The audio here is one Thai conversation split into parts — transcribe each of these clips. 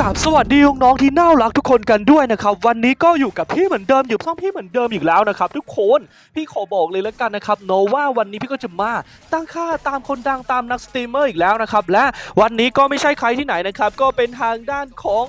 กราบสวัสดีน้องๆที่น่ารักทุกคนกันด้วยนะครับวันนี้ก็อยู่กับพี่เหมือนเดิมอยู่ช่องพี่เหมือนเดิมอีกแล้วนะครับทุกคนพี่ขอบอกเลยแล้วกันนะครับโนว่าวันนี้พี่ก็จะมาตั้งค่าตามคนดังตามนักสตรีมเมอร์อีกแล้วนะครับและวันนี้ก็ไม่ใช่ใครที่ไหนนะครับก็เป็นทางด้านของ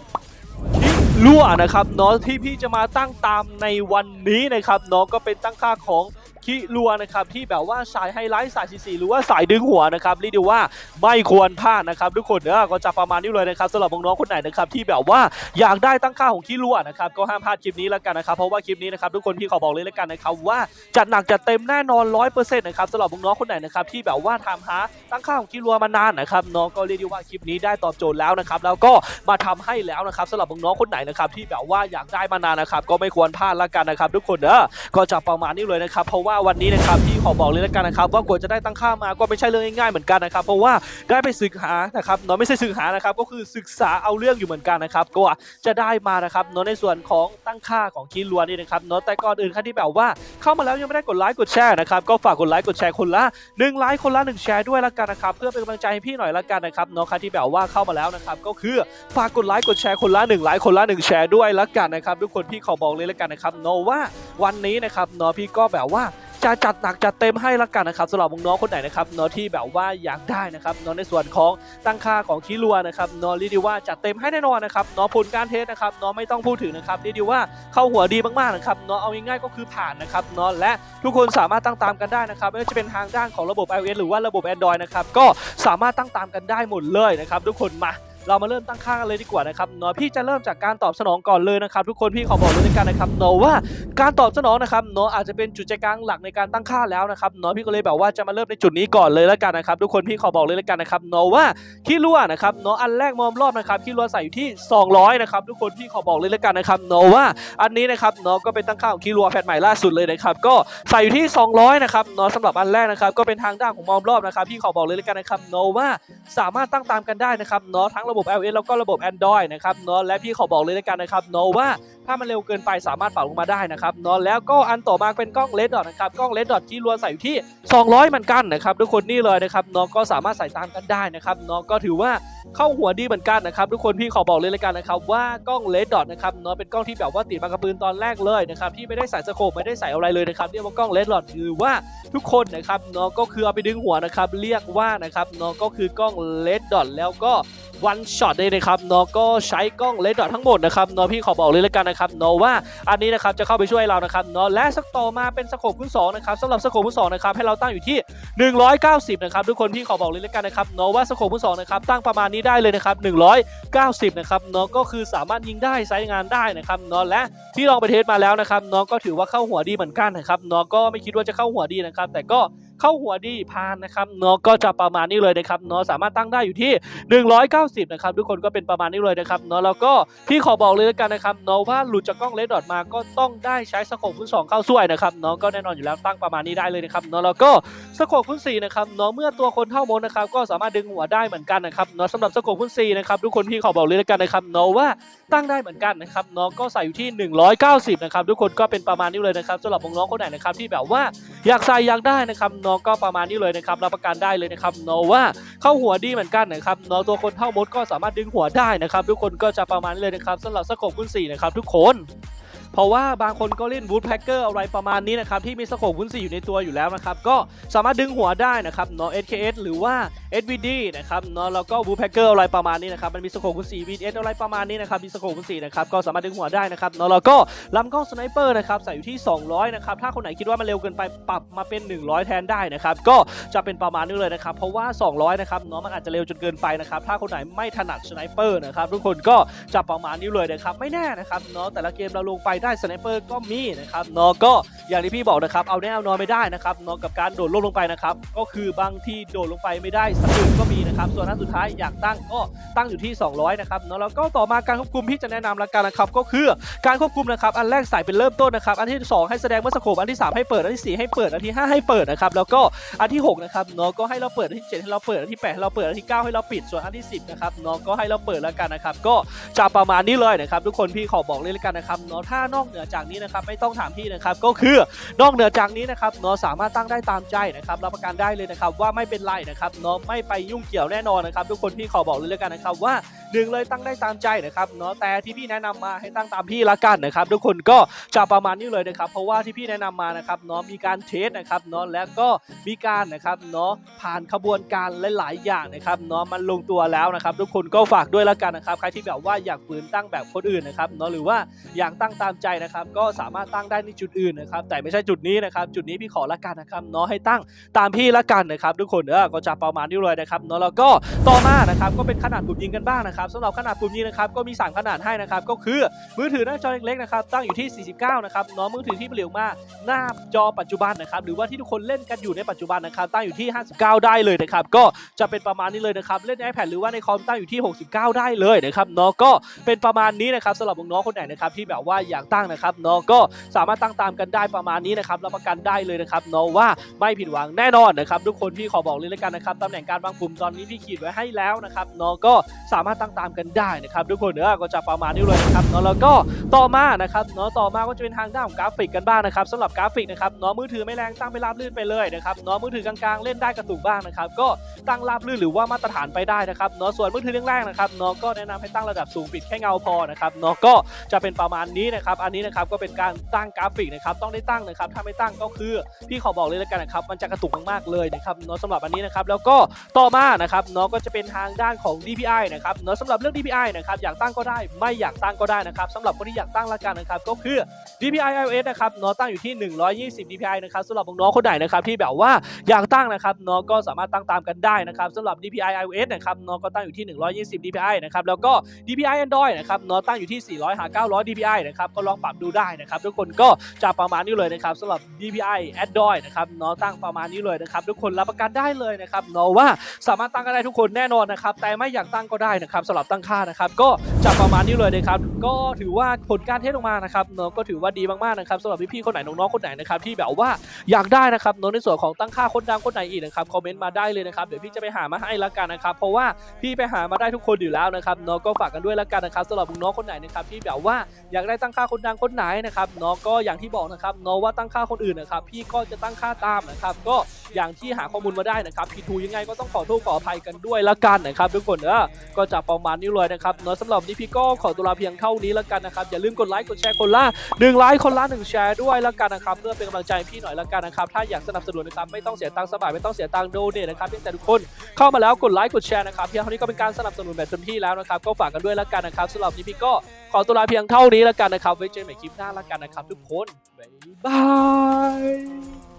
ลั่วนะครับเนาะที่พี่จะมาตั้งตามในวันนี้นะครับเนาะก็เป็นตั้งค่าของ คิลัวนะครับที่แบบว่าสายไฮไลท์สายซีซีหรือว่าสายดึงหัวนะครับเรียกได้ว่าไม่ควรพลาดนะครับทุกคนเนอะก็จะประมาณนี้เลยนะครับสำหรับน้องๆคนไหนนะครับที่แบบว่าอยากได้ตั้งค่าของขี้รั่วนะครับก็ห้ามพลาดคลิปนี้แล้วกันนะครับเพราะว่าคลิปนี้นะครับทุกคนพี่ขอบอกเลยแล้วกันนะครับว่าจัดหนักจัดเต็มแน่นอนร้อยเปอร์เซ็นต์นะครับสำหรับน้องๆคนไหนนะครับที่แบบว่าทำหาตั้งค่าของขี้รั่วมานานนะครับน้องก็เรียกได้ว่าคลิปนี้ได้ตอบโจทย์แล้วนะครับแล้วก็มาทำให้แล้วนะครับสำหรับน้องๆคนไหนนะครับที่แบบว่าอยากได้มานานนะครับก็ไม่ควรพลาดแล้วกันนะครับทุกคนเนอะก็จะประมาณนี้เลยนะครับเพราะว่าวันนี้นะครับพี่ขอบอกเลยแล้วกันนะครับว่ากว่าจะได้ตั้งค่ามาก็ไม่ใช่เรื่องง่ายๆเหมือนกันนะครับเพราะว่าได้ไปศึกหานะครับเนาะไม่ใช่ศึกหานะครับก็คือศึกษาเอาเรื่องอยู่เหมือนกันนะครับก็จะได้มานะครับเนาะในส่วนของตั้งค่าของคีย์ลัวนี่นะครับเนาะแต่ก่อนอื่นใครที่แบบว่าเข้ามาแล้วยังไม่ได้กดไลค์กดแชร์นะครับก็ฝากกดไลค์กดแชร์คนละ1ไลค์คนละ1แชร์ด้วยละกันนะครับเพื่อเป็นกำลังใจให้พี่หน่อยละกันนะครับเนาะใครที่แบบว่าเข้ามาแล้วนะครับก็คือฝากกดไลค์กดแชร์คนละ1ไลค์คนละ1แชร์ด้วยละกันนะครับทุกคนพี่ขอบอกเลยละกันนะครับเนาะว่าวันนี้นะครับเนาะพี่ก็แบบว่า จะจัดหนักจัดเต็มให้ละกันนะครับสำหรับน้องๆคนไหนนะครับเนาะที่แบบว่าอยากได้นะครับเนาะในส่วนของตั้งค่าของคีรัวนะครับเนาะเรีด้ว่าจัดเต็มให้แน่นอนนะครับเนาะผลการเทสนะครับเนาะไม่ต้องพูดถึงนะครับรีด้ว่าเข้าหัวดีมากๆนะครับเนาะเอาง่ายๆก็คือผ่านนะครับเนาะและทุกคนสามารถตั้งตามกันได้นะครับไม่ว่าจะเป็นทางด้านของระบบ iOS หรือว่าระบบ Android นะครับก็สามารถตั้งตามกันได้หมดเลยนะครับทุกคนมา เรามาเริ่มตั้งค่ากันเลยดีกว่านะครับเนาะพี่จะเริ่มจากการตอบสนองก่อนเลยนะครับ ทุกคนพี่ขอบอกเลยการนะครับเนาะว่าการตอบสนองนะครับเนาะอาจจะเป็นจุดใจกลางหลักในการตั้งค่าแล้วนะครับเนาะพี่ก็เลยแบบว่าจะมาเริ่มในจุดนี้ก่อนเลยแล้วกันนะครับทุกคนพี่ขอบอกเลยแล้วกันนะครับเนาะว่าขี้รั่วนะครับเนาะอันแรกมอมรอบนะครับขี้รั่วใส่อยู่ที่ 200นะครับทุกคนพี่ขอบอกเลยแล้วกันนะครับเนาะว่าอันนี้นะครับเนาะก็เป็นตั้งค่าของขี้รั่วแพทใหม่ล่าสุดเลยนะครับก็ใส่อยู่ที่ 200นะครับเนาะสำหรับอันแรกนะครับก็เป็นทางด้านของมอมรอบนะครับพี่ขอบอกเลยแล้วกันนะครับเนาะว่าสามารถตั้งตามกันได้นะครับเนาะทั้งระบบ iOS แล้วก็ระบบ Android นะครับเนาะและพี่ขอบอกเลยแล้วกันนะครับเนาะว่าถ้ามันเร็วเกินไปสามารถปรับลงมาได้นะครับเนาะแล้วก็อันต่อมาเป็นกล้องเลดดอทนะครับกล้องเลดดอทที่รวใส่อยู่ที่ 200เหมือนกันนะครับทุกคนนี่เลยนะครับเนาะก็สามารถใส่ตามกันได้นะครับเนาะก็ถือว่าเข้าหัวดีเหมือนกันนะครับทุกคนพี่ขอบอกเลยแล้วกันนะครับว่ากล้องเลดดอทนะครับเนาะเป็นกล้องที่แบบว่าติดมากระปืนตอนแรกเลยนะครับที่ไม่ได้ใส่สโคปไม่ได้ใส่อะไรเลยนะครับเรียกว่ากล้องเลดดอทคือว่าทุกคนนะครับเนาะก็คือเอาไปดึงหัวนะครับเรียกว่านะครับเนาะก็คือกล้องเลดดอทแล้วก็ วันช็อตเลยนะครับเนาะก็ใช้กล้องเลดดอททั้งหมดนะครับเนาะพี่ขอบอกเลยแล้วกันนะครับเนาะว่าอันนี้นะครับจะเข้าไปช่วยเรานะครับเนาะและสักต่อมาเป็นสโคปคูณสองนะครับสำหรับสโคปคูณสองนะครับให้เราตั้งอยู่ที่ 190นะครับทุกคนพี่ขอบอกเลยแล้วกันนะครับเนาะว่าสโคปคูณสองนะครับตั้งประมาณนี้ได้เลยนะครับ190นะครับเนาะก็คือสามารถยิงได้ใช้งานได้นะครับเนาะและที่ลองไปเทสมาแล้วนะครับเนาะก็ถือว่าเข้าหัวดีเหมือนกันนะครับเนาะก็ไม่คิดว่าจะเข้าหัวดีนะครับแต่ก็ เข้าหัวดีพานนะครับเนาะก็จะประมาณนี้เลยนะครับเนาะสามารถตั้งได้อยู่ที่ 190นะครับทุกคนก็เป็นประมาณนี้เลยนะครับเนาะแล้วก็พี่ขอบอกเลยแล้วกันนะครับเนาะว่าหลุดจากกล้องเลดดอทมาก็ต้องได้ใช้สโคปคูณสองเข้าช่วยนะครับเนาะก็แน่นอนอยู่แล้วตั้งประมาณนี้ได้เลยนะครับเนาะแล้วก็สโคปคูณสี่นะครับเนาะเมื่อตัวคนเท่ามดนะครับก็สามารถดึงหัวได้เหมือนกันนะครับเนาะสำหรับสโคปคูณสี่นะครับทุกคนพี่ขอบอกเลยแล้วกันนะครับเนาะว่าตั้งได้เหมือนกันนะครับเนาะก็ใส่อยู่ที่ 190นะครับทุกคนก็เป็นประมาณนี้เลยนะครับสำหรับน้องๆคนไหนนะครับที่แบบว่าอยากใส่อยากได้นะครับเนาะก็ประมาณนี้เลยนะครับรับประกันได้เลยนะครับเนาะว่าเข้าหัวดีเหมือนกันนะครับเนาะตัวคนเท่ามดก็สามารถดึงหัวได้นะครับ ทุกคนก็จะประมาณนี้เลยนะครับสำหรับสโคปคูณ4นะครับทุกคน เพราะว่าบางคนก็เล่นบูทแพ็กเกอร์อะไรประมาณนี้นะครับที่มีสโคปคูณ4อยู่ในตัวอยู่แล้วนะครับก็สามารถดึงหัวได้นะครับเนาะ SKS หรือว่า SVD นะครับเนาะแล้วก็บูทแพ็กเกอร์อะไรประมาณนี้นะครับมันมีสโคปคูณ4 VS อะไรประมาณนี้นะครับมีสโคปคูณ4นะครับก็สามารถดึงหัวได้นะครับเนาะแล้วก็ลำกล้องสไนเปอร์นะครับใส่อยู่ที่ 200นะครับถ้าคนไหนคิดว่ามันเร็วเกินไปปรับมาเป็น 100 แทนได้นะครับก็จะเป็นประมาณนี้เลยนะครับเพราะว่า 200นะครับเนาะมันอาจจะเร็วจนเกินไปนะครับถ้าคนไหนไม่ถนัดสไนเปอร์นะครับทุกคนก็จะประมาณนี้เลยนะครับไม่แน่นะครับเนาะแต่ละเกมเราลงไปได้สไนเปอร์ก็มีนะครับเนาะก็อย่างที่พี่บอกนะครับเอาแน่เอานอนไม่ได้นะครับเนาะกับการโดดลงลงไปนะครับก็คือบางที่โดดลงไปไม่ได้สักหนึ่งก็มีนะครับส่วนอันสุดท้ายอยากตั้งก็ตั้งอยู่ที่ 200นะครับเนาะแล้วก็ต่อมาการควบคุมที่จะแนะนำละกันนะครับก็คือการควบคุมนะครับอันแรกใส่เป็นเริ่มต้นนะครับอันที่สองให้แสดงเมื่อสโคปอันที่สามให้เปิดอันที่สี่ให้เปิดอันที่ห้าให้เปิดนะครับแล้วก็อันที่หกนะครับเนาะก็ให้เราเปิดอันที่เจ็ดให้เราเปิดอันที่แปดให้เราเปิดอันที่เก้าให้เราปิดส่วนอันที่สิบนะครับเนาะก็ให้เราเปิดแล้วกันนะครับก็จะประมาณนี้เลยนะครับทุกคนพี่ขอบอกเลยล้วกันนะครับเนาะถ้านอกเหนือจากนี้นะครับไม่ต้องถามพี่นะครับก็คือนอกเหนือจากนี้นะครับเนาะสามารถตั้งได้ตามใจนะครับรับประกันได้เลยนะครับว่าไม่เป็นไรนะครับเนาะไม่ไปยุ่งเกี่ยวแน่นอนนะครับทุกคนพี่ขอบอกเลยแล้วกันนะครับว่าหนึ่งเลยตั้งได้ตามใจนะครับเนาะแต่ที่พี่แนะนำมาให้ตั้งตามพี่ละกันนะครับทุกคนก็จะประมาณนี้เลยนะครับเพราะว่าที่พี่แนะนำมานะครับเนาะมีการเทสนะครับเนาะและก็มีการนะครับเนาะผ่านขบวนการหลาย ๆ อย่างนะครับเนาะมันลงตัวแล้วนะครับทุกคนก็ฝากด้วยละกันนะครับใครที่แบบว่าอยากฝืนตั้งแบบคนอื่นนะครับเนาะหรือว่าอยากตั้งตามใจนะครับ ก็สามารถตั้งได้ในจุดอื่นนะครับ แต่ไม่ใช่จุดนี้นะครับ จุดนี้พี่ขอละกันนะครับเนาะให้ตั้งตามพี่ละกันนะครับ ทุกคนเออก็จะประมาณนี้เลยนะครับเนาะแล้วก็ต่อมานะครับก็เป็นขนาดปุ่มยิงกันบ้างนะครับสำหรับขนาดปุ่มยิงนะครับก็มีสามขนาดให้นะครับก็คือมือถือหน้าจอเล็กๆนะครับตั้งอยู่ที่ 49 นะครับเนาะมือถือที่เปลี่ยวมากหน้าจอปัจจุบันนะครับหรือว่าที่ทุกคนเล่นกันอยู่ในปัจจุบันนะครับตั้งอยู่ที่ 59 ได้เลยนะครับก็จะเป็นประมาณนี้เลยนะครับเล่นใน iPad หรือว่าในคอมตั้งอยู่ที่ 69 ได้เลยนะครับเนาะก็เป็นประมาณนี้นะครับสำหรับน้องๆคนไหนนะครับที่แบบว่าอยากตั้งนะครับเนาะก็สามารถตั้งตามกันได้ประมาณนี้นะครับรับประกันได้เลยนะครับเนาะว่าไม่ผิดหวังแน่นอนนะครับทุกคนพี่ขอบอกเลยแล้วกันนะครับตำแหน่งการวางปุ่มตอนนี้พี่ขีดไว้ให้แล้วนะครับเนาะก็สามารถตั้งตามกันได้นะครับทุกคนเนอะก็จะประมาณนี้เลยนะครับเนาะแล้วก็ต่อมานะครับเนาะต่อมาก็จะเป็นทางด้านของกราฟิกกันบ้างนะครับสำหรับกราฟิกนะครับเนาะมือถือไม่แรงตั้งไปราบลื่นไปเลยนะครับเนาะมือถือกลางๆเล่นได้กระตุกบ้างนะครับก็ตั้งราบลื่นหรือว่ามาตรฐานไปได้นะครับเนาะส่วนมือถือแรกนะครับเนาะก็แนะนำให้ตั้งระดับสูงปิดแค่เงาพอนะครับเนาะก็จะเป็นประมาณนี้นะครับอันนี้นะครับก็เป็นการตั้งกราฟิกนะครับต้องได้ตั้งนะครับถ้าไม่ตั้งก็คือพี่ขอบอกเลยแล้วกันนะครับมันจะกระตุกมากๆเลยนะครับเนาะสำหรับอันนี้นะครับแล้วก็ต่อมานะครับเนาะก็จะเป็นทางด้านของ DPI นะครับเนาะสำหรับเรื่อง DPI นะครับอยากตั้งก็ได้ไม่อยากตั้งก็ได้นะครับสำหรับคนที่อยากตั้งละกันนะครับก็คือ DPI iOS นะครับเนาะตั้งอยู่ที่ 120 DPI นะครับสำหรับน้องคนไหนนะครับที่แบบว่าอยากตั้งนะครับเนาะก็สามารถตั้งตามกันได้นะครับสำหรับ DPI iOS นะครับเนาะก็ตั้งอยู่ที่ 120 DPI นะครับแล้วก็ DPI Android นะครับเนาะตั้งอยู่ที่ 400หา900 DPI นะครับก็ลองปรับดูได้นะครับทุกคนก็จะประมาณนี้เลยนะครับสำหรับ DPI Android นะครับเนาะตั้งประมาณนี้เลยนะครับทุกคนรับประกันได้เลยนะครับเนาะว่าสามารถตั้งกันได้ทุกคนแน่นอนนะครับแต่ไม่อยากตั้งก็ได้นะครับสำหรับตั้งค่านะครับก็จะประมาณนี้เลยนะครับก็ถือว่าผลการเทสออกมานะครับเนาะก็ถือว่าดีมากๆนะครับสำหรับพี่ๆคนไหนน้องๆคนไหนนะครับที่แบบว่าอยากได้นะครับเนาะในส่วนของตั้งค่าคนดังคนไหนอีกนะครับคอมเมนต์มาได้เลยนะครับเดี๋ยวพี่จะไปหามาให้ละกันนะครับเพราะว่าพี่ไปหามาได้ทุกคนอยู่แล้วนะครับเนาะก็ฝากกันด้วยละกันนะครับสำหรับน้องๆคนไหนนะครับที่แบบว่าอยากได้ตั้งค่าคนดังคนไหนนะครับเนาะก็อย่างที่บอกนะครับเนาะว่าตั้งค่าคนอื่นนะครับพี่ก็จะตั้งค่าตามนะครับก็อย่างที่หาข้อมูลมาได้นะครับพีทูยังไงก็ต้องขอโทษขออภัยกันด้วยละกันนะครับทุกคนเนอก็จะประมาณนี้เลยนะครับเนาะสำหรับนี้พี่ก็ขอตัวลาเพียงเท่านี้ละกันนะครับอย่าลืมกดไลค์กดแชร์คนละหนึ่งไลค์คนละหนึ่งแชร์ด้วยละกันนะครับเพื่อเป็นกำลังใจพี่หน่อยละกันนะครับถ้าอยากสนับสนุนนะครับไม่ต้องเสียตังค์สบายไม่ต้องเสียตังค์โดเนทนะครับเพียงแต่ทุกคนเข้ามาแล้วกดไลค์กดแชร์นะครับเพียงเท่านี้ก็เป็นการสนับสนุนแบบเต็มที่แล้วนะครับก็ฝากกันด้วยละกันนะครับสำหรับนี้พี่ก็ขอตัวลาเพียงเท่านี้ละกันนะครับไว้เจอกันใหม่คลิปหน้าละกันนะครับทุกคน บ๊ายบาย